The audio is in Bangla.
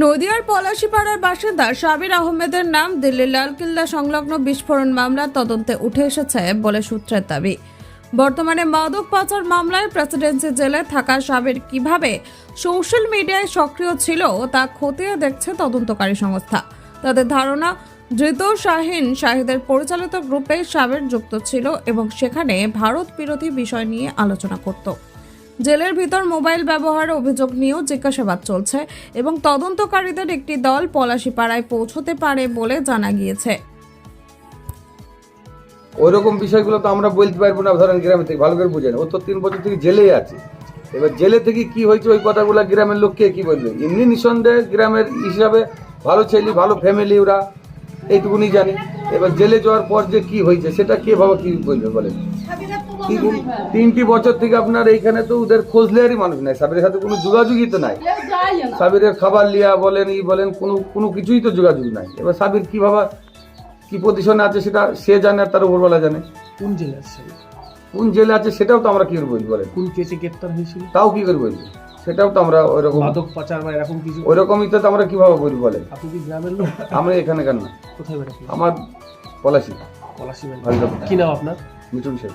নদিয়ার পলাশীপাড়ার বাসিন্দা সাবির আহমেদের নাম দিল্লির লালকিল্লা সংলগ্ন বিস্ফোরণ মামলার তদন্তে উঠে এসেছে বলে সূত্রের দাবি। বর্তমানে মাদক পাচার মামলায় প্রেসিডেন্সি জেলে থাকা সাবির কীভাবে সোশ্যাল মিডিয়ায় সক্রিয় ছিল তা খতিয়ে দেখছে তদন্তকারী সংস্থা। তাদের ধারণা, ধৃত শাহিন শাহিদের পরিচালিত গ্রুপে সাবির যুক্ত ছিল এবং সেখানে ভারত বিরোধী বিষয় নিয়ে আলোচনা করত। জেলের ভিতর মোবাইল ব্যবহারের অভিযোগ নিয়েও জিজ্ঞাসাবাদ চলছে এবং তদন্তকারীদের একটি দল পলাশীপাড়ায় পৌঁছতে পারে বলে জানা গিয়েছে। ওইরকম বিষয়গুলো তো আমরা বলতে পারব না, ধরেন গ্রামে থেকে, ভালো করে বুঝেন ও তো তিন বছর থেকে জেলেই আছে। এবার জেলে থেকে কি হয়েছে, ওই কথাগুলো গ্রামের লোককে কি বলবে? এমনি নিঃসন্দেহে গ্রামের হিসাবে ভালো ছেলে, ভালো ফ্যামিলি ওরা, এইটুকুনি জানি। এবার জেলে যাওয়ার পর যে কি হয়েছে সেটা কে ভাবে কি বলবে বলেন তিন- তিনটি বছর থেকে আপনার এইখানে তো ওদের খোঁজ লেয়ারই মানুষ নাই সাবিরের সাথে কোনো যোগাযোগই তো নাই। সাবিরের খাবার লিয়া বলেন ই বলেন কোনো কোনো কিছুই তো যোগাযোগ নাই। এবার সাবির কি ভাবা কি পজিশনে আছে সেটা সে জানে আর তার উপরবেলা জানে? কোন জেলে আছে? কোন জেলে আছে সেটাও তো আমরা কি করে বলব বলেন? কোন কেসে গ্রেপ্তার হয়েছিল? তাও কি করে বলব? সেটাও তো আমরা ওইরকম মাদক পাচার বা এরকম কিছু ওইরকমই তো আমরা কীভাবে করি বলে? আপনি কি গ্রামের লোক? আমরা এখানে কেন? না কোথায় বেড়াচ্ছি আমার পলাশি। পলাশি কি নাম আপনার? মিঠুন শেখ।